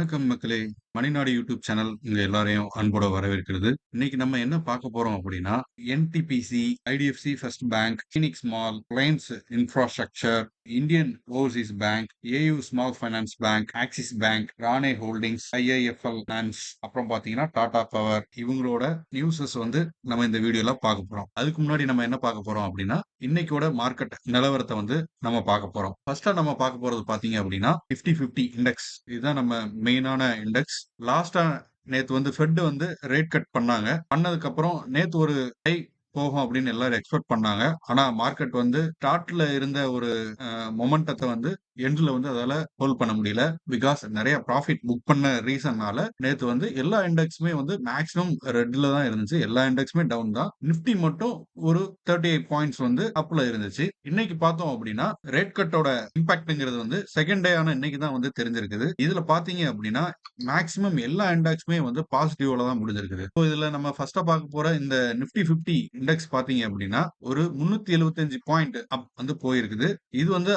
வணக்கம் மக்களே! Maninadu YouTube channel உங்க எல்லாரையும் அன்போட வரவேற்கிறது. இன்னைக்கு நம்ம என்ன பார்க்க போறோம் அப்படின்னா, NTPC, IDFC first bank, கினிக்ஸ் mall, Reliance infrastructure, Indian overseas bank, AU small finance bank, Axis bank, Rane holdings, IIFL finance, அப்புறம் பாத்தீங்கன்னா டாடா பவர் இவங்களோட நியூஸஸ் வந்து நம்ம இந்த வீடியோல பார்க்க போறோம். அதுக்கு முன்னாடி நம்ம என்ன பார்க்க போறோம் அப்படின்னா, இன்னைக்கோட மார்க்கெட் நிலவரத்தை வந்து நம்ம பார்க்க போறோம். ஃபர்ஸ்டா நம்ம பார்க்க போறது பார்த்தீங்க அப்படின்னா, பிப்டி பிப்டி இண்டெக்ஸ். இதுதான் நம்ம மெயினான இண்டெக்ஸ். லாஸ்டா நேத்து வந்து ஃபெட் வந்து ரேட் கட் பண்ணாங்க. பண்ணதுக்கப்புறம் நேத்து ஒரு ஹை போகும் அப்படின்னு எல்லாரும் எக்ஸ்பெக்ட் பண்ணாங்க. ஆனா மார்க்கெட் வந்து ஸ்டார்ட்ல இருந்த ஒரு மொமெண்டத்தை வந்து எண்ட்ல வந்து அதால ஹோல்ட் பண்ண முடியல. பிகாஸ் நிறைய ப்ராஃபிட் புக் பண்ண ரீசன்னால நேத்து வந்து எல்லா இண்டெக்ஸுமே வந்து மேக்ஸிமம் ரெட்ல தான் இருந்துச்சு. எல்லா இண்டெக்ஸுமே டவுன் தான். நிஃப்டி மட்டும் ஒரு 38 பாயிண்ட்ஸ் வந்து அப்ல இருந்துச்சு. இன்னைக்கு பார்த்தோம் அப்படின்னா, ரேட் கட்டோட இம்பாக்ட்ங்கிறது வந்து செகண்ட் டே ஆன இன்னைக்கு தான் வந்து தெரிஞ்சிருக்குது. இதுல பார்த்தீங்க அப்படின்னா, மேக்ஸிமம் எல்லா இண்டெக்ஸுமே வந்து பாசிட்டிவ்ல தான் முடிஞ்சிருக்குது. இப்போ இதுல நம்ம ஃபர்ஸ்டா பார்க்க போற இந்த நிஃப்டி 50 இண்டெக்ஸ் பாத்தீங்க அப்படின்னா, ஒரு 375 பாயிண்ட் அப் வந்து போயிருக்குது. இது வந்து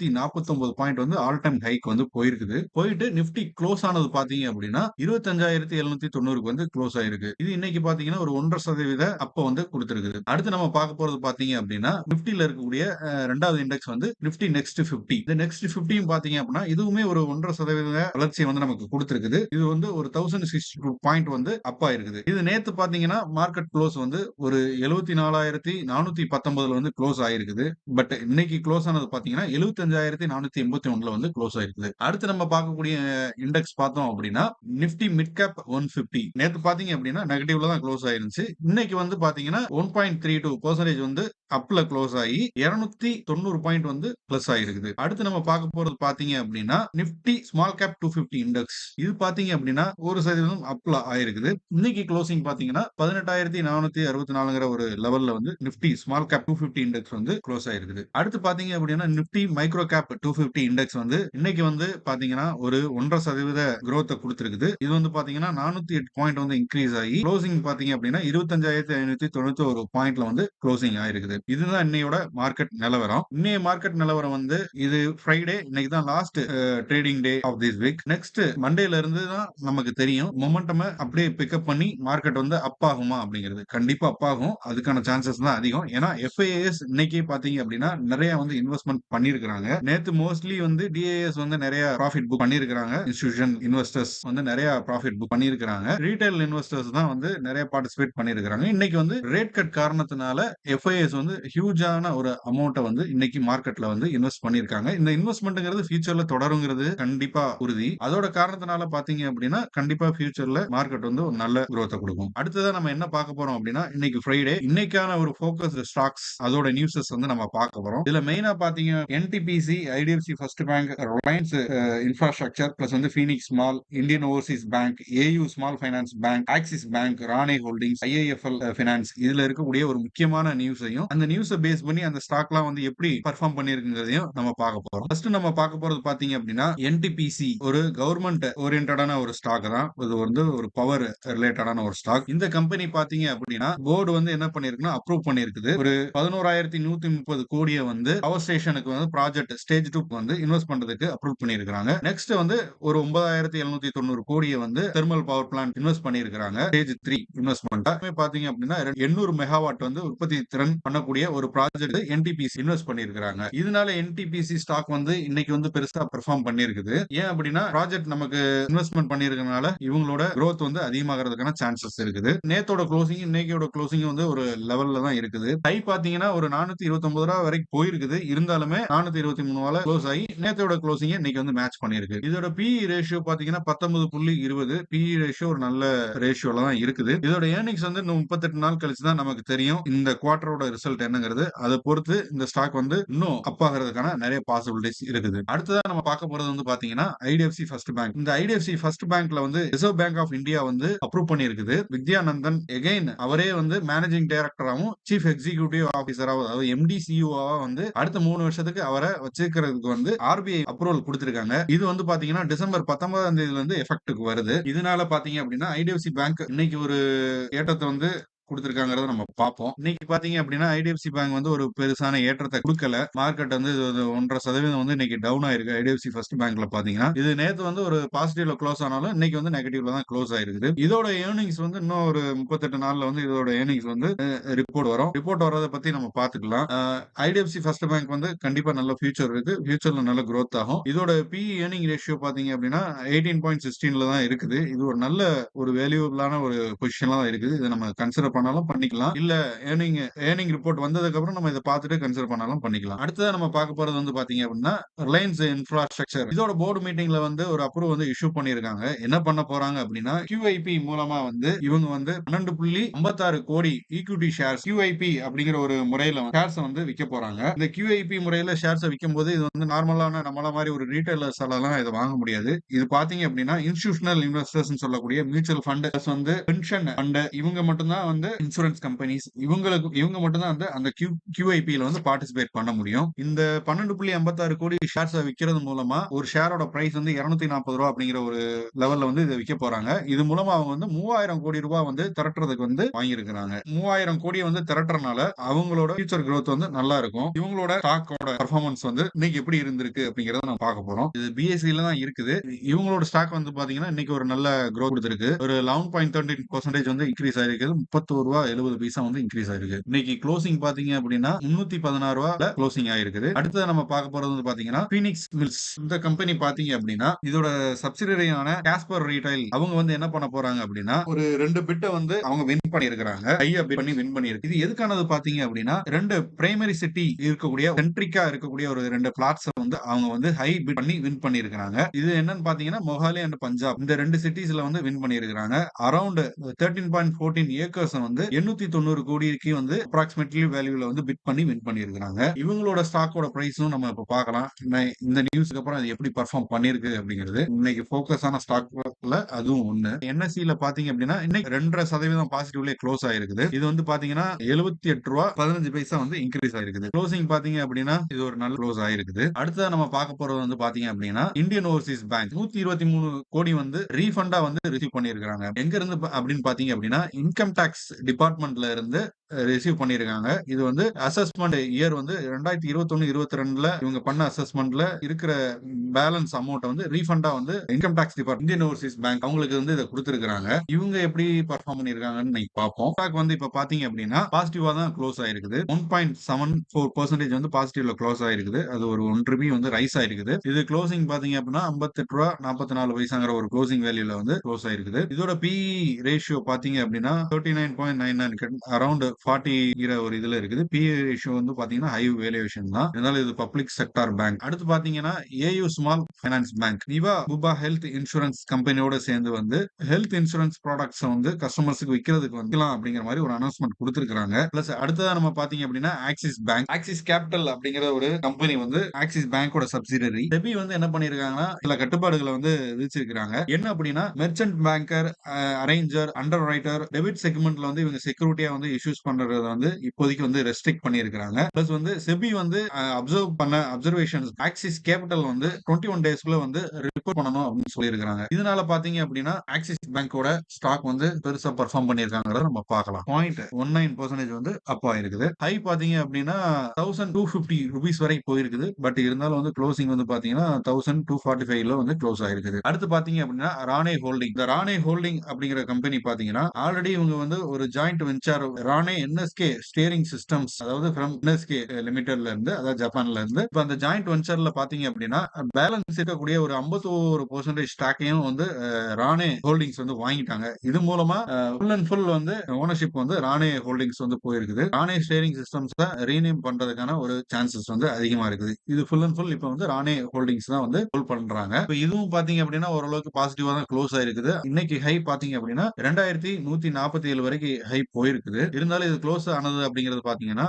5849 பாயிண்ட் வந்து ஆல் டைம் ஹைக் வந்து போயிருக்குது. போயிட்டு நிஃப்டி க்ளோஸ் ஆனது பார்த்தீங்க அப்படின்னா, 25,790க்கு வந்து க்ளோஸ் ஆயிருக்கு. இது இன்னைக்கு பார்த்தீங்கன்னா, ஒரு 1.5% அப்ப வந்து கொடுத்துருக்குது அடுத்து நம்ம பார்க்க போறது பார்த்தீங்க அப்படின்னா, நிப்டியில இருக்கக்கூடிய ரெண்டாவது இண்டெக்ஸ் வந்து நிப்டி நெக்ஸ்ட் 50. இந்த நெக்ஸ்ட் 50யும் பார்த்தீங்க அப்படின்னா, இதுவுமே ஒரு ஒன்றரை சதவீத வளர்ச்சியை வந்து நமக்கு கொடுத்துருக்குது இது வந்து ஒரு 1062 பாயிண்ட் வந்து அப் ஆயிருக்குது. இது நேத்து பார்த்தீங்கன்னா, மார்க்கெட் க்ளோஸ் வந்து ஒரு 74,419ல வந்து க்ளோஸ் ஆயிருக்குது. பட் இன்னைக்கு க்ளோஸ் ஆனது பாத்தீங்கன்னா எழுபத்தி நூற்றஞ்சாயிரத்தி நானூத்தி எண்பத்தி ஒண்ணுல வந்து க்ளோஸ் ஆயிருக்குது. அடுத்து நம்ம பார்க்கக்கூடிய இண்டெக்ஸ் பார்த்தோம் அப்படின்னா, நிப்டி மிட் கேப் 150. நேத்து பாத்தீங்க அப்படின்னா, நெகட்டிவ்ல தான் க்ளோஸ் ஆயிருந்துச்சு. இன்னைக்கு வந்து பாத்தீங்கன்னா one point three two percentage வந்து அப்ல க்ளோஸ் ஆகி 290 பாயிண்ட் வந்து பிளஸ் ஆயிருக்குது. அடுத்து நம்ம பார்க்க போறது பார்த்தீங்க அப்படின்னா, நிஃப்டி ஸ்மால் கேப் 250 இண்டெக்ஸ். இது பார்த்தீங்க அப்படின்னா, ஒரு சதவீதம் அப்ல ஆயிருக்குது. இன்னைக்கு க்ளோசிங் பார்த்தீங்கன்னா, 18,464ங்கிற ஒரு லெவல்ல வந்து நிஃப்டி ஸ்மால் கேப் 250 இண்டெக்ஸ் வந்து க்ளோஸ் ஆயிருக்குது. அடுத்து பாத்தீங்க அப்படின்னா, நிப்டி மைக்ரோ கேப் 250 இண்டெக்ஸ் வந்து இன்னைக்கு வந்து பாத்தீங்கன்னா ஒரு ஒன்றரை சதவீத குரோத்தை கொடுத்துருக்குது இது வந்து பார்த்தீங்கன்னா, 408 பாயிண்ட் வந்து இன்க்ரீஸ் ஆகி க்ளோசிங் பார்த்தீங்க அப்படின்னா, 25,591 பாயிண்ட்ல வந்து க்ளோசிங் ஆயிருக்குது. இதுதான் இன்னையோட மார்க்கெட் நிலவரம். இன்னைய மார்க்கெட் நிலவரம் வந்து இது ஃப்ரைடே இன்னைக்கு தான் last trading day of this week. Next மண்டேல இருந்து தான் நமக்கு தெரியும். மொமெண்டம் அப்படியே பிக்கப் பண்ணி மார்க்கெட் வந்து அப் ஆகுமா அப்படிங்கிறது. கண்டிப்பா அப் ஆகும். அதுக்கான சான்சஸ் தான் அதிகம். ஏன்னா எஃப்ஐஏஎஸ் இன்னைக்கே பாத்தீங்க அப்படின்னா, நிறைய வந்து இன்வெஸ்ட்மென்ட் பண்ணிருக்காங்க நேத்து மோஸ்ட்லி வந்து டிஏஎஸ் வந்து நிறைய ப்ராஃபிட் புக் பண்ணிருக்காங்க இன்ஸ்டிடியூஷன் இன்வெஸ்டர்ஸ் வந்து நிறைய ப்ராஃபிட் புக் பண்ணிருக்காங்க ரீட்டைல் இன்வெஸ்டர்ஸ் தான் வந்து நிறைய பார்ட்டிசிபேட் பண்ணிருக்காங்க இன்னைக்கு வந்து ரேட் கட் காரணத்தினால எஃப்ஐஎஸ் வந்து ஹியூஜான ஒரு அமௌண்ட்டை வந்து இன்னைக்கு மார்க்கெட்ல வந்து இன்வெஸ்ட் பண்ணியிருக்காங்க. இந்த இன்வெஸ்ட்மெண்ட்ங்கிறது ஃபியூச்சர்ல தொடருங்கிறது கண்டிப்பா உறுதி. அதோட காரணத்தினால பாத்தீங்க அப்படின்னா, கண்டிப்பா ஃபியூச்சர்ல மார்க்கெட் வந்து ஒரு நல்ல குரோத்த கொடுக்கும் அடுத்ததா நம்ம என்ன பார்க்க போறோம் அப்படின்னா, இன்னைக்கு ஃப்ரைடே. இன்னைக்கான ஒரு ஃபோக்கஸ்டு ஸ்டாக்ஸ் அதோட நியூஸஸ் வந்து நம்ம பார்க்க போறோம். இதுல மெயினா பாத்தீங்க NTPC, IDFC first bank, Reliance infrastructure plus வந்து Phoenix mall, Indian overseas bank, AU small finance bank, Axis bank, Rane holdings, IIFL finance இதுல இருக்கக்கூடிய ஒரு முக்கியமான நியூஸையும், அந்த நியூஸை பேஸ் பண்ணி அந்த ஸ்டாக்லாம் வந்து எப்படி பெர்ஃபார்ம் பண்ணியிருக்குங்கிறதையும் நம்ம பார்க்க போறோம். ஃபர்ஸ்ட் நம்ம பார்க்க போறது பார்த்தீங்க அப்படின்னா, என்டிபிசி ஒரு கவர்மெண்ட் ஓரியன்டான ஒரு ஸ்டாக் தான். இது வந்து ஒரு பவர் ரிலேட்டடான ஒரு ஸ்டாக். இந்த கம்பெனி பார்த்தீங்க அப்படின்னா, போர்டு வந்து என்ன பண்ணியிருக்குன்னா, அப்ரூவ் பண்ணியிருக்குது. ஒரு பதினோராயிரத்தி நூற்றி முப்பது கோடியை வந்து பவர் ஸ்டேஷனுக்கு வந்து ப்ராஜெக்ட் ஸ்டேஜ் டூ வந்து இன்வெஸ்ட் பண்றதுக்கு அப்ரூவ் பண்ணிருக்காங்க நெக்ஸ்ட் வந்து ஒரு ஒன்பதாயிரத்தி எழுநூத்தி தொண்ணூறு கோடியை வந்து தெர்மல் பவர் பிளான்ட் இன்வெஸ்ட் பண்ணியிருக்கிறாங்க. Stage 3 investment. பார்த்தீங்க அப்படின்னா, 800 மெகாவாட் வந்து உற்பத்தி திறன் பண்ண பண்ணக்கூடிய ஒரு ப்ராஜெக்ட் என்டிபிசி இன்வெஸ்ட் பண்ணிருக்காங்க இதனால என்டிபிசி ஸ்டாக் வந்து இன்னைக்கு வந்து பெருசா பெர்ஃபார்ம் பண்ணிருக்குது ஏன் அப்படின்னா, ப்ராஜெக்ட் நமக்கு இன்வெஸ்ட்மெண்ட் பண்ணிருக்கனால இவங்களோட க்ரோத் வந்து அதிகமாகறதுக்கான சான்சஸ் இருக்குது. நேத்தோட க்ளோசிங் இன்னைக்கோட க்ளோசிங் வந்து ஒரு லெவல்ல தான் இருக்குது. டை பாத்தீங்கன்னா ஒரு நானூத்தி இருபத்தி ஒன்பது ரூபா வரைக்கும் போயிருக்குது. இருந்தாலுமே 423 க்ளோஸ் ஆகி நேத்தோட க்ளோசிங் இன்னைக்கு வந்து மேட்ச் பண்ணிருக்கு இதோட பிஇ ரேஷியோ பாத்தீங்கன்னா பத்தொன்பது புள்ளி இருபது பிஇ ரேஷியோ ஒரு நல்ல ரேஷியோல தான் இருக்குது. இதோட ஏர்னிங்ஸ் வந்து முப்பத்தெட்டு நாள் கழிச்சு தான் நமக்கு தெரியும். இந்த குவார்டரோட ரிசல்ட் என்னங்கிறது. அதை பொறுத்து இந்த ஸ்டாக் வந்து இன்னும் அப் ஆகிறதுக்கான நிறைய பாசிபிலிட்டிஸ் இருக்குது. அடுத்ததா நம்ம பார்க்க போறது வந்து பார்த்தீங்கன்னா, ஐடிஎஃப்சி ஃபர்ஸ்ட் பேங்க். இந்த ஐடிஎஃப்சி ஃபர்ஸ்ட் பேங்க்ல வந்து ரிசர்வ் பேங்க் ஆஃப் இந்தியா வந்து அப்ரூவ் பண்ணியிருக்குது. வித்யானந்தன் எகைன் அவரே வந்து மேனேஜிங் டைரக்டராவும், சீஃப் எக்ஸிகியூட்டிவ் ஆஃபீஸராகவும் அதாவது எம்டி, சிஇஓவா வந்து அடுத்த மூணு வருஷத்துக்கு அவரை வச்சிருக்கிறதுக்கு வந்து ஆர்பிஐ அப்ரூவல் கொடுத்திருக்காங்க இது வந்து பாத்தீங்கன்னா டிசம்பர் 19ஆம் தேதியில இருந்து எஃபெக்ட்க்கு வருது. இதனால பாத்தீங்க அப்படின்னா, ஐடிஎஃப்சி பேங்க் இன்னைக்கு ஒரு ஏற்றத்தை வந்து கொடுத்துருக்காங்கிறத நம்ம பார்ப்போம். இன்னைக்கு பார்த்தீங்க அப்படின்னா, ஐடிஎஃப்சி பேங்க் வந்து ஒரு பெருசான ஏற்றத்தை கொடுக்கல மார்க்கெட் வந்து இது 1.5% வந்து இன்னைக்கு டவுன் ஆயிருக்கு. ஐடிஎஃப்சி ஃபர்ஸ்ட் பேங்க்ல பார்த்தீங்கன்னா, இது நேத்து வந்து ஒரு பாசிட்டிவ்ல க்ளோஸ் ஆனாலும், இன்னைக்கு வந்து நெகட்டிவ்ல தான் க்ளோஸ் ஆயிருக்குது. இதோட ஏர்னிங்ஸ் வந்து இன்னும் ஒரு 38 நாள்ல வந்து இதோட ஏர்னிங்ஸ் வந்து ரிப்போர்ட் வரும். ரிப்போர்ட் வர்றத பத்தி நம்ம பார்த்துக்கலாம். ஐடிஎஃப்சி ஃபர்ஸ்ட் பேங்க் வந்து கண்டிப்பா நல்ல ஃபியூச்சர் இருக்கு. ஃபியூச்சர்ல நல்ல க்ரோத் ஆகும். இதோட பி ஏர்னிங் ரேஷியோ பார்த்தீங்க அப்படின்னா, 18.16ல தான் இருக்குது. இது ஒரு நல்ல ஒரு வேல்யூபிளான ஒரு பொசிஷன்ல தான் இருக்குது. இதை நம்ம கன்சிடர் பண்ணாலும் பண்ணிக்கலாம். இல்ல ஏர்னிங் ஏர்னிங் ரிப்போர்ட் வந்ததுக்கு அப்புறம் நம்ம இதை பார்த்துட்டு கன்சிடர் பண்ணாலும் பண்ணிக்கலாம். அடுத்ததா நம்ம பார்க்க போறது வந்து பாத்தீங்க அப்படின்னா, ரிலையன்ஸ் இன்ஃப்ராஸ்ட்ரக்சர் இதோட போர்டு மீட்டிங்ல வந்து ஒரு அப்ரூவ் வந்து இஷ்யூ பண்ணிருக்காங்க என்ன பண்ண போறாங்க அப்படின்னா, கியூஐபி மூலமா வந்து இவங்க வந்து 12.56 கோடி ஈக்விட்டி ஷேர்ஸ் கியூஐபி அப்படிங்கிற ஒரு முறையில ஷேர்ஸ் வந்து விற்க போறாங்க. இந்த கியூஐபி முறையில ஷேர்ஸ விக்கும்போது இது வந்து நார்மலான நம்மள மாதிரி ஒரு ரீட்டைலர்ஸ் எல்லாம் இதை வாங்க முடியாது. இது பாத்தீங்க அப்படின்னா, இன்ஸ்டிடியூஷனல் இன்வெஸ்டர்ஸ் சொல்லக்கூடிய மியூச்சுவல் ஃபண்ட் வந்து பென்ஷன் ஃபண்ட் இவங்க மட்டும்தான் வந்து வந்து இன்சூரன்ஸ் கம்பெனிஸ் இவங்களுக்கு இவங்க மட்டும் தான் வந்து அந்த கியூ கியூஐபியில வந்து பார்ட்டிசிபேட் பண்ண முடியும். இந்த 12.56 கோடி ஷேர்ஸ விக்கிறது மூலமா ஒரு ஷேரோட பிரைஸ் வந்து இருநூத்தி நாற்பது ரூபா அப்படிங்கிற ஒரு லெவல்ல வந்து இதை விக்க போறாங்க. இது மூலமா அவங்க வந்து 3000 கோடி ரூபாய் வந்து திரட்டுறதுக்கு வந்து வாங்கியிருக்கிறாங்க. மூவாயிரம் கோடியை வந்து திரட்டுறனால அவங்களோட ஃபியூச்சர் குரோத் வந்து நல்லா இருக்கும். இவங்களோட ஸ்டாக்கோட பர்ஃபார்மன்ஸ் வந்து இன்னைக்கு எப்படி இருந்திருக்கு அப்படிங்கறத நம்ம பார்க்க போறோம். இது பிஎஸ்சியில தான் இருக்குது. இவங்களோட ஸ்டாக் வந்து பாத்தீங்கன்னா இன்னைக்கு ஒரு நல்ல க்ரோத் கொடுத்துருக்கு ஒரு 11.13% வந்து இன்கிரீஸ் ஆயிருக்குது. ரூ. 31.70 வந்து இன்க்ரீஸ் ஆயிருக்கு. இன்னைக்கு க்ளோசிங் பார்த்தீங்க அப்படின்னா, ரூ. 316ல க்ளோசிங் ஆயிருக்குது. அடுத்தது நம்ம பார்க்க போறது வந்து பாத்தீங்கன்னா ஃபீனிக்ஸ் மில்ஸ் இந்த கம்பெனி பாத்தீங்க அப்படின்னா, இதோட சப்சிடரியான காஸ்பர் ரீட்டைல் அவங்க வந்து என்ன பண்ண போறாங்க அப்படின்னா, ஒரு ரெண்டு பிட்டை வந்து அவங்க வின் பண்ணியிருக்கிறாங்க. ஹையா பிட் பண்ணி வின் பண்ணியிருக்கு. இது எதுக்கானது பாத்தீங்க அப்படின்னா, ரெண்டு பிரைமரி சிட்டி இருக்கக்கூடிய சென்ட்ரிக்கா இருக்கக்கூடிய ஒரு ரெண்டு பிளாட்ஸ் வந்து அவங்க வந்து ஹை பிட் பண்ணி வின் பண்ணியிருக்கிறாங்க. இது என்னன்னு பாத்தீங்கன்னா மொஹாலி அண்ட் பஞ்சாப் இந்த ரெண்டு சிட்டிஸ்ல வந்து வின் பண்ணியிருக்கிறாங்க. அரவுண்ட் 13.14 ஏக்கர்ஸ வந்து 890 கோடிக்கு வந்து அப்ராக்சிமேட்லி வேல்யூல வந்து பிட் பண்ணி வின் பண்ணியிருக்கிறாங்க. இவங்களோட ஸ்டாக்கோட பிரைஸும் நம்ம இப்ப பார்க்கலாம். இந்த நியூஸ்க்கு அப்புறம் அது எப்படி பர்ஃபார்ம் பண்ணியிருக்கு அப்படிங்கிறது. இன்னைக்கு ஃபோக்கஸான ஆன ஸ்டாக்ல அதுவும் ஒண்ணு. என்எஸ்சியில பார்த்தீங்க அப்படின்னா, இன்னைக்கு 2.5% பாசிட்டிவ்லயே க்ளோஸ் ஆயிருக்குது. இது வந்து பாத்தீங்கன்னா எழுபத்தி எட்டு ரூபா பதினஞ்சு பைசா வந்து இன்க்ரீஸ் ஆயிருக்குது. க்ளோசிங் பாத்தீங்க அப்படின்னா, இது ஒரு நல்ல க்ளோஸ் ஆயிருக்குது. அடுத்ததா நம்ம பார்க்க போறது வந்து பாத்தீங்க அப்படின்னா, இந்தியன் ஓவர்சீஸ் பேங்க் 123 கோடி வந்து ரீஃபண்டா வந்து ரிசீவ் பண்ணியிருக்காங்க எங்க இருந்து அப்படின்னு பார்த்தீங்க அப்படின்னா, இன்கம் டாக்ஸ் டிபார்ட்மெண்ட்ல இருந்து ரிசீவ் பண்ணியிருக்காங்க. இது வந்து அசஸ்மெண்ட் இயர் வந்து 2021, 22ல இவங்க பண்ண அசஸ்மெண்ட்ல இருக்கிற பேலன்ஸ் அமௌண்ட் வந்து ரீஃபண்டா வந்து income tax depart Indian overseas bank அவங்களுக்கு வந்து இதை கொடுத்துருக்காங்க இவங்க எப்படி பர்ஃபார்ம் பண்ணிருக்காங்கன்னு இன்னைக்கு பார்ப்போம். ஸ்டாக் வந்து இப்ப பாத்தீங்க அப்படின்னா, பாசிட்டிவா தான் க்ளோஸ் ஆயிருக்குது. 1.74% வந்து பாசிட்டிவ்ல க்ளோஸ் ஆயிருக்குது. அது ஒரு ₹1 வந்து ரைஸ் ஆயிருக்குது. இது க்ளோசிங் பாத்தீங்க அப்படின்னா, அம்பத்தி ரூபா நாற்பத்தி நாலு 58.44 ஒரு குளோசிங் வேல்யூல வந்து க்ளோஸ் ஆயிருக்குது. இதோட பி ரேஷியோ பாத்தீங்க அப்படின்னா, தேர்ட்டி நைன் 39.99 அரவுண்ட் 40ங்கிற ஒரு இதுல இருக்குது. பி ரேஷியோ வந்து பாத்தீங்கன்னா ஹை வேல்யூவேஷன் தான். இதனால இது பப்ளிக் செக்டார் பேங்க். அடுத்து பாத்தீங்கன்னா AU small finance bank. Niva Bupa health insurance கம்பெனியோட சேர்ந்து வந்து ஹெல்த் இன்சூரன்ஸ் ப்ராடக்ட்ஸ் வந்து கஸ்டமர்ஸுக்கு விக்கிறதுக்கு விக்கலாம் அப்படிங்கிற மாதிரி ஒரு அனௌன்ஸ்மெண்ட் கொடுத்துருக்காங்க பிளஸ் அடுத்ததா நம்ம பாத்தீங்க அப்படின்னா, ஆக்சிஸ் பேங்க். ஆக்சிஸ் கேபிட்டல் அப்படிங்கிற ஒரு கம்பெனி வந்து ஆக்சிஸ் பேங்கோட சப்சிடரி. செபி வந்து என்ன பண்ணிருக்காங்கன்னா சில கட்டுப்பாடுகளை வந்து விதிச்சிருக்காங்க. என்ன அப்படின்னா, merchant banker, arranger, underwriter, debit செக்மெண்ட்ல வந்து இவங்க செக்யூரிட்டியா வந்து இஷ்யூஸ் பண்றத வந்து இப்போதைக்கு வந்து ரெஸ்ட்ரிக்ட் பண்ணியிருக்கிறாங்க. பிளஸ் வந்து செபி வந்து அப்சர்வ் பண்ண அப்சர்வேஷன்ஸ் ஆக்சிஸ் கேபிட்டல் வந்து 21 டேஸ்க்குள்ள வந்து ரிப்போர்ட் பண்ணணும் அப்படின்னு சொல்லியிருக்காங்க. இதனால பார்த்தீங்க அப்படின்னா, ஆக்சிஸ் பேங்கோட ஸ்டாக் வந்து பெருசா பெர்ஃபார்ம் பண்ணியிருக்காங்கிறத நம்ம பார்க்கலாம். 0.19% வந்து அப் ஆயிருக்குது. ஹை பார்த்தீங்க அப்படின்னா, ₹1250 வரை போயிருக்குது. பட் இருந்தாலும் வந்து க்ளோசிங் வந்து பார்த்தீங்கன்னா, 1245ல வந்து க்ளோஸ் ஆயிருக்குது. அடுத்து பார்த்தீங்க அப்படின்னா, ராணே ஹோல்டிங். இந்த ராணே ஹோல்டிங் அப்படிங்கிற கம்பெனி பார்த்தீங்கன்னா, ஆல்ரெடி இவங்க வந்து ஒரு joint venture Rane NSK steering systems அதாவது ஃப்ரம் என்எஸ்கே லிமிடெட்ல இருந்து அதாவது ஜப்பான்ல இருந்து இப்போ அந்த ஜாயிண்ட் வெஞ்சர்ல பார்த்தீங்க அப்படின்னா, பேலன்ஸ் இருக்கக்கூடிய ஒரு 51% ஸ்டாக்கையும் வந்து ராணே ஹோல்டிங்ஸ் வந்து வாங்கிட்டாங்க. இது மூலமா ஃபுல் அண்ட் ஃபுல் வந்து ஓனர்ஷிப் வந்து ராணே ஹோல்டிங்ஸ் வந்து போயிருக்குது. ராணே ஸ்டேரிங் சிஸ்டம்ஸ் ரீநேம் பண்றதுக்கான ஒரு சான்சஸ் வந்து அதிகமா இருக்குது. இது ஃபுல் அண்ட் ஃபுல் இப்போ வந்து ராணே ஹோல்டிங்ஸ் தான் வந்து ஹோல்ட் பண்றாங்க. இப்போ இதுவும் பார்த்தீங்க அப்படின்னா, ஓரளவுக்கு பாசிட்டிவா தான் க்ளோஸ் ஆயிருக்குது. இன்னைக்கு ஹை பார்த்தீங்க அப்படின்னா, 2147 வரைக்கும் ஹை போயிருக்குது. இருந்தாலும் இது க்ளோஸ் ஆனது அப்படிங்கிறது பாத்தீங்கன்னா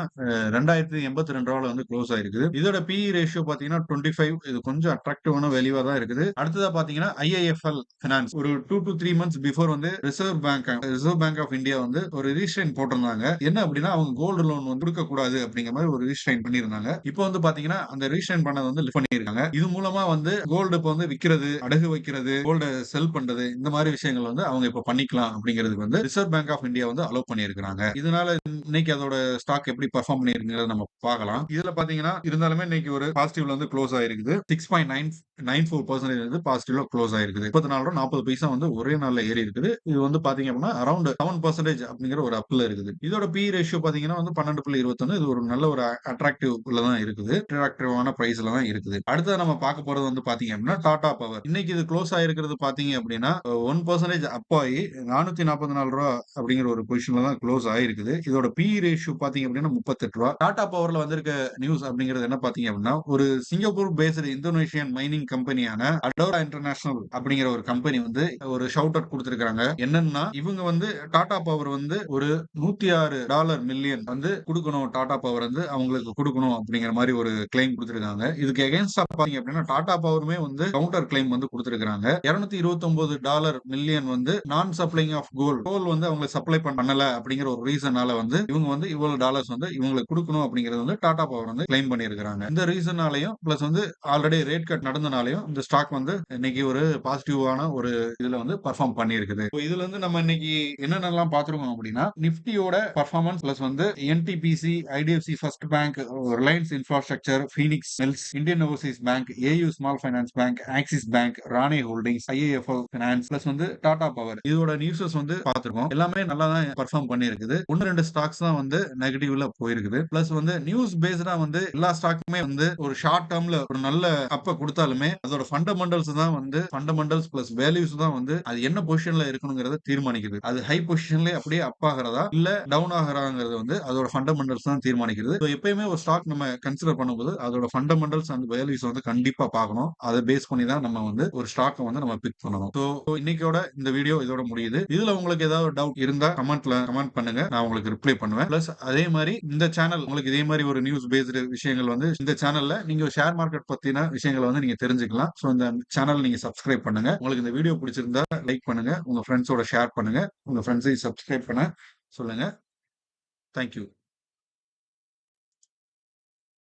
ரெண்டாயிரத்தி எண்பத்தி ரெண்டு ரூபால வந்து க்ளோஸ் ஆயிருக்குது. இதோட பி ரேஷியோ பாத்தீங்கன்னா டுவெண்ட்டி ஃபைவ் இது கொஞ்சம் அட்ராக்டிவான வெளிவா தான் இருக்குது. அடுத்ததா பாத்தீங்கன்னா ஐஐஎஃப்எல் பினான்ஸ் ஒரு two to three months before வந்து reserve bank reserve bank of India வந்து ஒரு ரிஜிஸ்ட்ரைன் போட்டிருந்தாங்க. என்ன அப்படின்னா அவங்க கோல்டு லோன் வந்து கொடுக்க கூடாது அப்படிங்கிற மாதிரி ஒரு ரிஜிஸ்ட்ரைன் பண்ணியிருந்தாங்க. இப்போ வந்து பாத்தீங்கன்னா அந்த ரிஜிஸ்ட்ரேன் பண்ணது வந்து லிஃப்ட் பண்ணியிருக்காங்க. இது மூலமா வந்து கோல்டு இப்போ வந்து விற்கிறது அடகு வைக்கிறது கோல்டு செல் பண்றது இந்த மாதிரி விஷயங்கள் வந்து அவங்க இப்போ பண்ணிக்கலாம் அப்படிங்கிறதுக்கு வந்து ரிசர்வ் பேங்க் ஆஃப் இந்தியா வந்து அலோவ் பண்ணியிருக்கிறாங்க. இதனால இன்னைக்கு அதோட ஸ்டாக் எப்படி பர்ஃபார்ம் பண்ணிருக்குங்கிறத நம்ம பார்க்கலாம். இதுல பாத்தீங்கன்னா இருந்தாலுமே இன்னைக்கு ஒரு பாசிட்டிவ்ல வந்து க்ளோஸ் ஆயிருக்குது. Six point nine nine four percentage வந்து பாசிட்டிவ்ல க்ளோஸ் ஆயிருக்குது. முப்பத்தி நாலு ரூபா நாற்பது பைசா வந்து ஒரே நாள்ல ஏறி இருக்குது. இது வந்து பாத்தீங்க அப்படின்னா அரௌண்ட் செவன் பர்சன்டேஜ் அப்படிங்கிற ஒரு அப்ல இருக்குது. இதோட பி ரேஷியோ பாத்தீங்கன்னா வந்து பன்னெண்டு புள்ளி இருபத்தொன்னு. இது ஒரு நல்ல ஒரு அட்ராக்டிவ் தான் இருக்குது. அட்ராக்டிவான பிரைஸ்ல தான் இருக்குது. அடுத்தது நம்ம பார்க்க போறது வந்து பாத்தீங்க அப்படின்னா டாடா பவர் இன்னைக்கு இது க்ளோஸ் ஆயிருக்கிறது பாத்தீங்க அப்படின்னா ஒன் பர்சன்டேஜ் அப் ஆகி நானூத்தி நாற்பத்தி நாலு ரூபா அப்படிங்கிற ஒரு பொசிஷன்ல தான் க்ளோஸ் ஆயிருக்குது. இதோட பி ரேஷியோ பாத்தீங்க அப்படின்னா முப்பத்தெட்டு ரூபா. டாடா பவர்ல வந்திருக்க நியூஸ் அப்படிங்கிறது என்ன பாத்தீங்க அப்படின்னா ஒரு சிங்கப்பூர் பேஸ்டு இந்தோனேஷியன் மைனிங் கம்பெனியான அடோரா இன்டர்நேஷனல் அப்படிங்கிற ஒரு கம்பெனி வந்து ஒரு ஷவுட் அவுட் கொடுத்திருக்காங்க என்னன்னா இவங்க வந்து டாடா பவர் வந்து ஒரு நூத்தி ஆறு டாலர் மில்லியன் வந்து கொடுக்கணும். டாடா பவர் வந்து அவங்களுக்கு கொடுக்கணும் அப்படிங்கிற மாதிரி ஒரு கிளைம் கொடுத்திருக்காங்க. இதுக்கு எகேன்ஸ்டா பாத்தீங்க அப்படின்னா டாடா பவருமே வந்து கவுண்டர் கிளைம் வந்து கொடுத்திருக்காங்க இருநூத்தி இருபத்தி ஒன்பது டாலர் மில்லியன் வந்து நான் சப்ளைங் ஆஃப் கோல் கோல் வந்து அவங்க சப்ளை பண்ணல அப்படிங்கிற ஒரு ரீசனால வந்து இவங்க வந்து இவ்வளவு டாலர்ஸ் வந்து இவங்களுக்கு கொடுக்கணும் அப்படிங்கிறது வந்து டாடா பவர் வந்து கிளைம் பண்ணியிருக்காங்க இந்த ரீசனாலையும் பிளஸ் வந்து ஆல்ரெடி ரேட் கட் நடந்தனாலையும் இந்த ஸ்டாக் வந்து இன்னைக்கு ஒரு பாசிட்டிவான ஒரு இதுல வந்து பர்ஃபார்ம் பண்ணியிருக்குது. இதுல இருந்து நம்ம இன்னைக்கு என்னென்னலாம் பார்த்துருக்கோம் அப்படின்னா நிப்டியோட பர்ஃபார்மன்ஸ் பிளஸ் வந்து NTPC IDFC first bank Reliance infrastructure Phoenix mills Indian overseas bank AU small finance bank Axis bank Rane holdings IIFL finance plus வந்து டாடா பவர் இதோட நியூஸஸ் வந்து பார்த்துருக்கோம். எல்லாமே நல்லா தான் பர்ஃபார்ம் பண்ணியிருக்குது ஒன்னு ரெண்டு ஸ்டாக்ஸ் தான் வந்து நெகட்டிவ்ல போயிருக்குது. பிளஸ் வந்து நியூஸ் பேஸ்டா வந்து எல்லா ஸ்டாக்குமே வந்து ஒரு ஷார்ட் டேர்ம்ல ஒரு நல்ல அப்ப கொடுத்தாலுமே அதோட ஃபண்டமெண்டல்ஸ் தான் வந்து ஃபண்டமெண்டல்ஸ் பிளஸ் வேல்யூஸ் தான் வந்து அது என்ன பொசிஷன்ல இருக்கணுங்கிறத தீர்மானிக்குது. அது ஹை பொசிஷன்ல அப்படியே அப் ஆகிறதா இல்ல டவுன் ஆகிறாங்கிறது வந்து அதோட ஃபண்டமெண்டல்ஸ் தான் தீர்மானிக்கிறது எப்பயுமே ஒரு ஸ்டாக் நம்ம கன்சிடர் பண்ணும்போது அதோட ஃபண்டமெண்டல்ஸ் அண்ட் வேல்யூஸ் வந்து கண்டிப்பா பார்க்கணும். அதை பேஸ் பண்ணி தான் நம்ம வந்து ஒரு ஸ்டாக்கை வந்து நம்ம பிக் பண்ணணும். ஸோ இன்னைக்கோட இந்த வீடியோ இதோட முடியுது. இதுல உங்களுக்கு ஏதாவது டவுட் இருந்தா கமெண்ட்ல கமெண்ட் பண்ணுங்க. நான் உங்களுக்கு ரிப்ளை பண்ணுவேன். பிளஸ் அதே மாதிரி இந்த சேனல் உங்களுக்கு இதே மாதிரி ஒரு நியூஸ் பேஸ்டு விஷயங்கள் வந்து இந்த சேனல்ல நீங்க ஷேர் மார்க்கெட் பத்தின விஷயங்களை வந்து நீங்க தெரிஞ்சுக்கலாம். ஸோ இந்த சேனல் நீங்க சப்ஸ்கிரைப் பண்ணுங்க. உங்களுக்கு இந்த வீடியோ பிடிச்சிருந்தா லைக் பண்ணுங்க. உங்க ஃப்ரெண்ட்ஸோட ஷேர் பண்ணுங்க. உங்க ஃப்ரெண்ட்ஸையும் சப்ஸ்கிரைப் பண்ண சொல்லுங்க. தேங்க்யூ